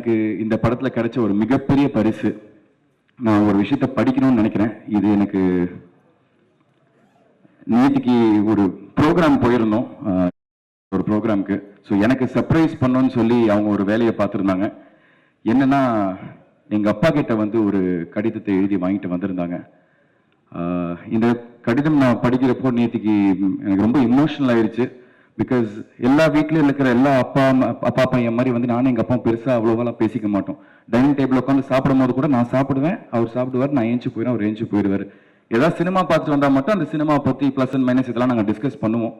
எனக்கு இந்த படத்தில் கிடைச்ச ஒரு மிகப்பெரிய பரிசு. நான் ஒரு விஷயத்த படிக்கணும்னு நினைக்கிறேன். இது எனக்கு நேற்றுக்கு ஒரு ப்ரோக்ராம் போயிருந்தோம். ஒரு ப்ரோக்ராமுக்கு ஸோ எனக்கு சர்ப்ரைஸ் பண்ணோன்னு சொல்லி அவங்க ஒரு வேலையை பார்த்துருந்தாங்க. என்னென்னா எங்கள் அப்பா கிட்ட வந்து ஒரு கடிதத்தை எழுதி வாங்கிட்டு வந்திருந்தாங்க. இந்த கடிதம் நான் படிக்கிறப்போ நேற்றுக்கு எனக்கு ரொம்ப இமோஷனல் ஆயிடுச்சு பிகாஸ் எல்லா வீட்லேயும் இருக்கிற எல்லா அப்பா அம்மா- அப்பா பையன் மாதிரி வந்து நானும் எங்கள் அப்பா பெருசாக அவ்வளோவெல்லாம் பேசிக்க மாட்டோம். டைனிங் டேபிள் உட்காந்து சாப்பிடும் போது கூட நான் சாப்பிடுவேன் அவர் சாப்பிடுவார் நான் ஏஞ்சி போயிடுவேன் அவர் ஏஞ்சி போயிடுவார். ஏதாவது சினிமா பார்த்துட்டு வந்தால் மட்டும் அந்த சினிமா பற்றி ப்ளஸ் அண்ட் மைனஸ் இதெல்லாம் நாங்கள் டிஸ்கஸ் பண்ணுவோம்.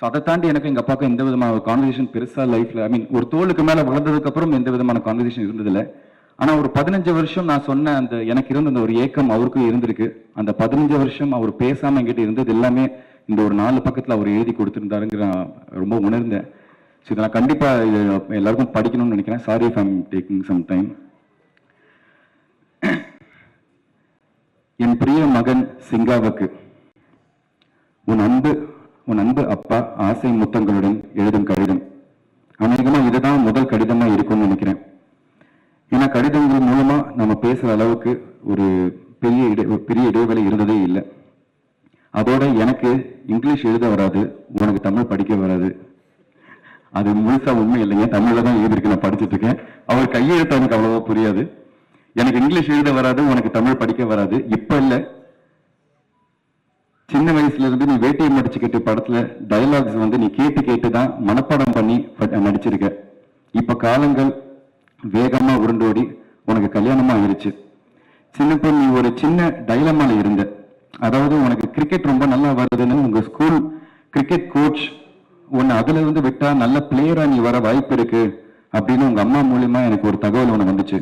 ஸோ அதை தாண்டி எனக்கு எங்கள் அப்பாவுக்கு எந்த விதமான ஒரு கான்வர்சேஷன் பெருசாக லைஃப்பில் ஐ மீன் ஒரு தோலுக்கு மேலே வளர்ந்ததுக்கப்புறம் எந்த விதமான கான்வர்சேஷன் இருந்ததில்லை. ஆனால் ஒரு பதினஞ்சு வருஷம் நான் சொன்ன அந்த எனக்கு இருந்த அந்த ஒரு ஏக்கம் அவருக்கும் இருந்திருக்கு. அந்த பதினஞ்சு வருஷம் அவர் பேசாமல் என்கிட்ட இருந்தது எல்லாமே இந்த ஒரு நாலு பக்கத்தில் அவர் எழுதி கொடுத்துருந்தாருங்கிற நான் ரொம்ப உணர்ந்தேன். ஸோ இதை நான் கண்டிப்பாக இது எல்லாருக்கும் படிக்கணும்னு நினைக்கிறேன். Sorry if I'm taking some time என் பிரிய மகன் சிங்காவுக்கு உன் அன்பு உன் அன்பு அப்பா ஆசை முத்தங்களுடன் எழுதும் கடிதம். அநேகமாக இதுதான் முதல் கடிதமாக இருக்கும்னு நினைக்கிறேன். ஏன்னா கடிதங்கள் மூலமாக நம்ம பேசுகிற அளவுக்கு ஒரு பெரிய இடை ஒரு பெரிய இடைவெளி இருந்ததே இல்லை. அதோட எனக்கு இங்கிலீஷ் எழுத வராது உனக்கு தமிழ் படிக்க வராது. அது முழுசா உண்மை இல்லைங்க தமிழ்ல தான் எழுதிருக்கு நான் படிச்சுட்டு இருக்கேன். அவர் கையெழுத்து எனக்கு அவ்வளவா புரியாது. எனக்கு இங்கிலீஷ் எழுத வராது உனக்கு தமிழ் படிக்க வராது. இப்ப இல்ல. சின்ன வயசுல இருந்து நீ வேட்டையை மடிச்சுக்கிட்டு படத்துல டயலாக்ஸ் வந்து நீ கேட்டு கேட்டு தான் மனப்பாடம் பண்ணி நடிச்சிருக்க. இப்ப காலங்கள் வேகமா உருண்டோடி உனக்கு கல்யாணமா ஆயிருச்சு. சின்னப்ப நீ ஒரு சின்ன டைலமால இருந்த. அதாவது உனக்கு கிரிக்கெட் ரொம்ப நல்லா வருதுன்னு உங்க ஸ்கூல் கிரிக்கெட் கோச் உன்னை அதுல இருந்து விட்டா நல்ல பிளேயரா நீ வர வாய்ப்பு இருக்கு அப்படின்னு உங்க அம்மா மூலியமா எனக்கு ஒரு தகவல் ஒன்று வந்துச்சு.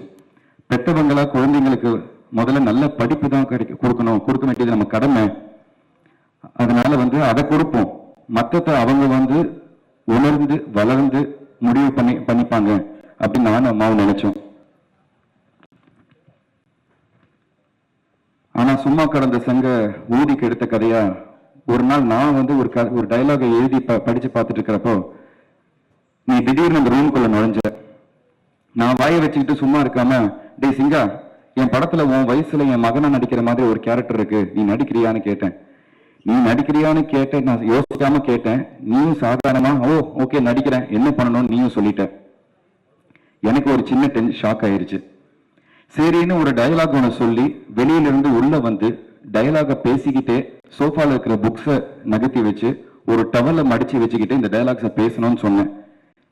பெற்றவங்களா குழந்தைங்களுக்கு முதல்ல நல்ல படிப்பு தான் கிடைக்க கொடுக்கணும் கொடுக்க வேண்டியது நம்ம கடமை. அதனால வந்து அதை கொடுப்போம். மற்றத்தை அவங்க வந்து உணர்ந்து வளர்ந்து முடிவு பண்ணி பண்ணிப்பாங்க அப்படின்னு நானும் அம்மாவும் நினைச்சோம். ஆனால் சும்மா கடந்த சங்க ஊதி கெடுத்த கதையா ஒரு நாள் நான் வந்து ஒரு க- ஒரு டைலாகை எழுதி ப- படித்து பார்த்துட்டு இருக்கிறப்போ நீ திடீர்னு அந்த ரூம்குள்ள நுழைஞ்ச நான் வாயை வச்சுக்கிட்டு சும்மா இருக்காம டேய் சிங்கா என் படத்துல உன் வயசுல என் மகனா நடிக்கிற மாதிரி ஒரு கேரக்டர் இருக்கு நீ நடிக்கிறியான்னு கேட்டேன். நீ நடிக்கிறியான்னு கேட்டேன் நான் யோசிக்காம கேட்டேன். நீயும் சாதாரணமா ஓ ஓகே நடிக்கிறேன். என்ன பண்ணணும்னு நீயும் சொல்லிட்ட. எனக்கு ஒரு சின்ன டென் ஷாக் ஆயிருச்சு. சரின்னு ஒரு டயலாக் ஒன்று சொல்லி வெளியிலிருந்து உள்ளே வந்து டயலாக பேசிக்கிட்டே சோஃபாவில் இருக்கிற புக்ஸை நகர்த்தி வச்சு ஒரு டவலை மடித்து வச்சுக்கிட்டு இந்த டயலாக்ஸை பேசணும்னு சொன்னேன்.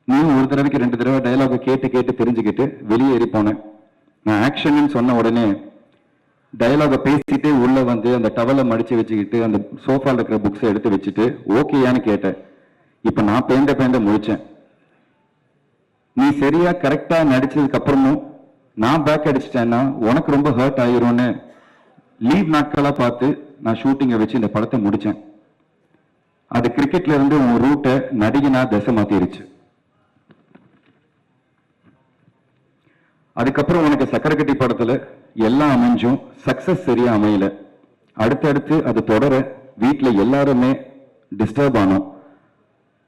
நீயும் ஒரு தடவைக்கு ரெண்டு தடவை டயலாக கேட்டு கேட்டு தெரிஞ்சுக்கிட்டு வெளியேறி போனேன். நான் ஆக்ஷன்னு சொன்ன உடனே டயலாகை பேசிக்கிட்டே உள்ளே வந்து அந்த டவலை மடித்து வச்சுக்கிட்டு அந்த சோஃபாவில் இருக்கிற புக்ஸை எடுத்து வச்சுட்டு ஓகேயான்னு கேட்டேன். இப்போ நான் பேந்த பேந்த முடித்தேன் நீ சரியாக கரெக்டாக நடிச்சதுக்கு அப்புறமும் நான் பேக் அடிச்சிட்டேன்னா உனக்கு ரொம்ப ஹர்ட் ஆயிரும்னு லீவ் நாட்களாக பார்த்து நான் ஷூட்டிங்கை வச்சு இந்த படத்தை முடிச்சேன். அது கிரிக்கெட்ல இருந்து உன் ரூட்டை நடிகனா திசை மாத்திருச்சு. அதுக்கப்புறம் உனக்கு சக்கரக்கட்டி படத்துல எல்லாம் அமைஞ்சும் சக்சஸ் சரியா அமையல. அடுத்தடுத்து அது தொடர வீட்டில் எல்லாருமே டிஸ்டர்ப் ஆனோம்.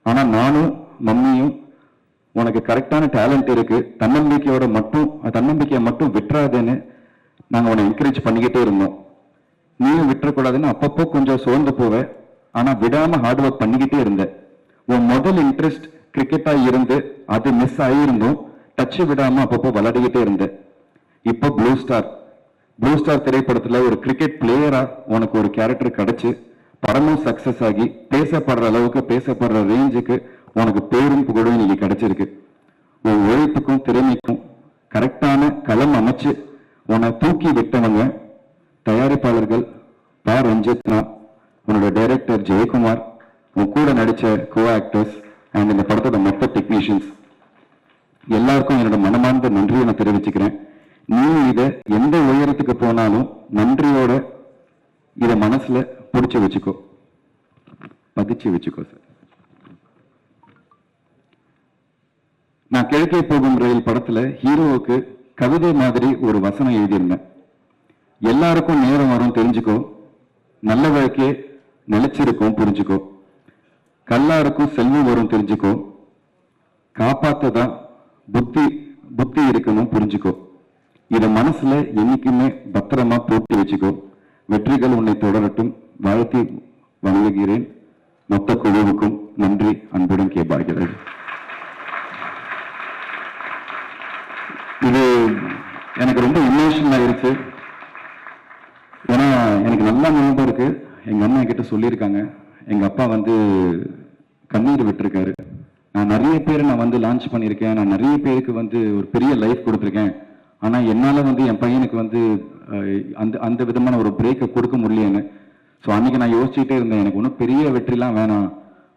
ஆனா நானும் மம்மியும் உனக்கு கரெக்டான டேலண்ட் இருக்கு தன்னம்பிக்கையோட மட்டும் தன்னம்பிக்கையை மட்டும் விட்டுறாதேன்னு நாங்கள் உன்னை என்கரேஜ் பண்ணிக்கிட்டே இருந்தோம். நீயும் விட்டுறக்கூடாதுன்னு அப்பப்போ கொஞ்சம் சோர்ந்து போவ ஆனால் விடாமல் ஹார்ட் ஒர்க் பண்ணிக்கிட்டே இருந்தேன் உன் முதல் இன்ட்ரெஸ்ட் கிரிக்கெட்டாக இருந்து அது மிஸ் ஆகியிருந்தும் டச்சு விடாமல் அப்பப்போ விளையாடிக்கிட்டே இருந்தேன் இப்போ ப்ளூ ஸ்டார் ப்ளூ ஸ்டார் திரைப்படத்தில் ஒரு கிரிக்கெட் பிளேயராக உனக்கு ஒரு கேரக்டர் கிடச்சி படமும் சக்ஸஸ் ஆகி பேசப்படுற அளவுக்கு பேசப்படுற ரேஞ்சுக்கு உனக்கு பேரும் புகழும் இன்னைக்கு கிடைச்சிருக்கு. உன் உழைப்புக்கும் திறமைக்கும் கரெக்டான களம் அமைச்சு உன்னை தூக்கி விட்டவங்க தயாரிப்பாளர்கள் ப. ரஞ்சித்னா உன்னோட டைரக்டர் ஜெயக்குமார் உன் கூட நடிச்ச கோ ஆக்டர்ஸ் அண்ட் இந்த படத்தோட மொத்த டெக்னீஷியன்ஸ் எல்லாருக்கும் என்னோட மனமார்ந்த நன்றியை நான் தெரிவிச்சுக்கிறேன். நீ இதை எந்த உயரத்துக்கு போனாலும் நன்றியோட இதை மனசுல பிடிச்சி வச்சுக்கோ. பதிச்சு வச்சுக்கோ சார் கிழக்கே போகும் ரயில் படத்துல ஹீரோவுக்கு கவிதை மாதிரி ஒரு வசனம் எழுதியிருந்தேன். எல்லாருக்கும் நேரம் வரும் தெரிஞ்சுக்கோ. நல்ல வழக்கே நிலைச்சிருக்கும் புரிஞ்சுக்கோ. கல்லாருக்கும் செல்வம் வரும் தெரிஞ்சுக்கோ. காப்பாத்ததான் புத்தி புத்தி இருக்கணும் புரிஞ்சுக்கோ. இதை மனசுல என்னைக்குமே பத்திரமா போட்டு வச்சுக்கோ. வெற்றிகள் உன்னை தொடரட்டும். வாழ்த்தி வணங்குகிறேன். மொத்த குழுவுக்கும் நன்றி. அன்புடன் கே இது எனக்கு ரொம்ப ஆயிடுச்சு ஏன்னா எனக்கு நல்ல ஞாபகம் இருக்கு. எங்க அம்மா கிட்ட சொல்லியிருக்காங்க. எங்க அப்பா வந்து கண்ணீர் விட்டுருக்காரு. நான் நிறைய பேரை நான் வந்து லான்ச் பண்ணியிருக்கேன். நான் நிறைய பேருக்கு வந்து ஒரு பெரிய லைஃப் கொடுத்துருக்கேன். ஆனால் என்னால் வந்து என் பையனுக்கு வந்து அந்த அந்த விதமான ஒரு பிரேக்கை கொடுக்க முடியலன்னு ஸோ அன்னைக்கு நான் யோசிச்சுட்டே இருந்தேன். எனக்கு ஒன்றும் பெரிய வெற்றிலாம் வேணாம்.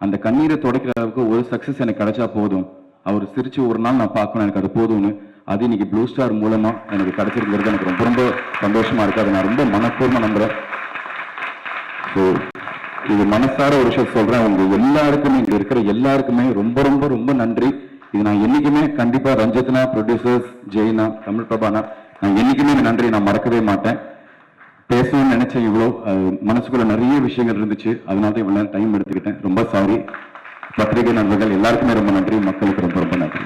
அந்த கண்ணீரை துடைக்கிற அளவுக்கு ஒரு சக்சஸ் எனக்கு கிடைச்சா போதும். அவர் சிரிச்சு ஒரு நாள் நான் பார்க்கணும். எனக்கு அது போதும்னு. அது இன்னைக்கு ப்ளூ ஸ்டார் மூலமா எனக்கு கிடைச்சிருக்கிறது எனக்கு ரொம்ப ரொம்ப சந்தோஷமா இருக்கு. அதை நான் ரொம்ப மனப்பூர்வமா நம்புறேன். ஸோ இது மனசார ஒரு விஷயம் சொல்றேன். உங்க எல்லாருக்குமே இங்க இருக்கிற எல்லாருக்குமே ரொம்ப ரொம்ப ரொம்ப நன்றி. இது நான் என்னைக்குமே கண்டிப்பா ரஞ்சித்னா ப்ரொடியூசர்ஸ் ஜெயினா தமிழ் பிரபானா நான் என்னைக்குமே நன்றி நான் மறக்கவே மாட்டேன். பேசணும்னு நினைச்சேன் இவ்வளோ அது மனசுக்குள்ள நிறைய விஷயங்கள் இருந்துச்சு. அதனால தான் இவ்வளோ டைம் எடுத்துக்கிட்டேன். ரொம்ப சாரி பத்திரிகை நண்பர்கள் எல்லாருக்குமே ரொம்ப நன்றி. மக்களுக்கு ரொம்ப ரொம்ப நன்றி.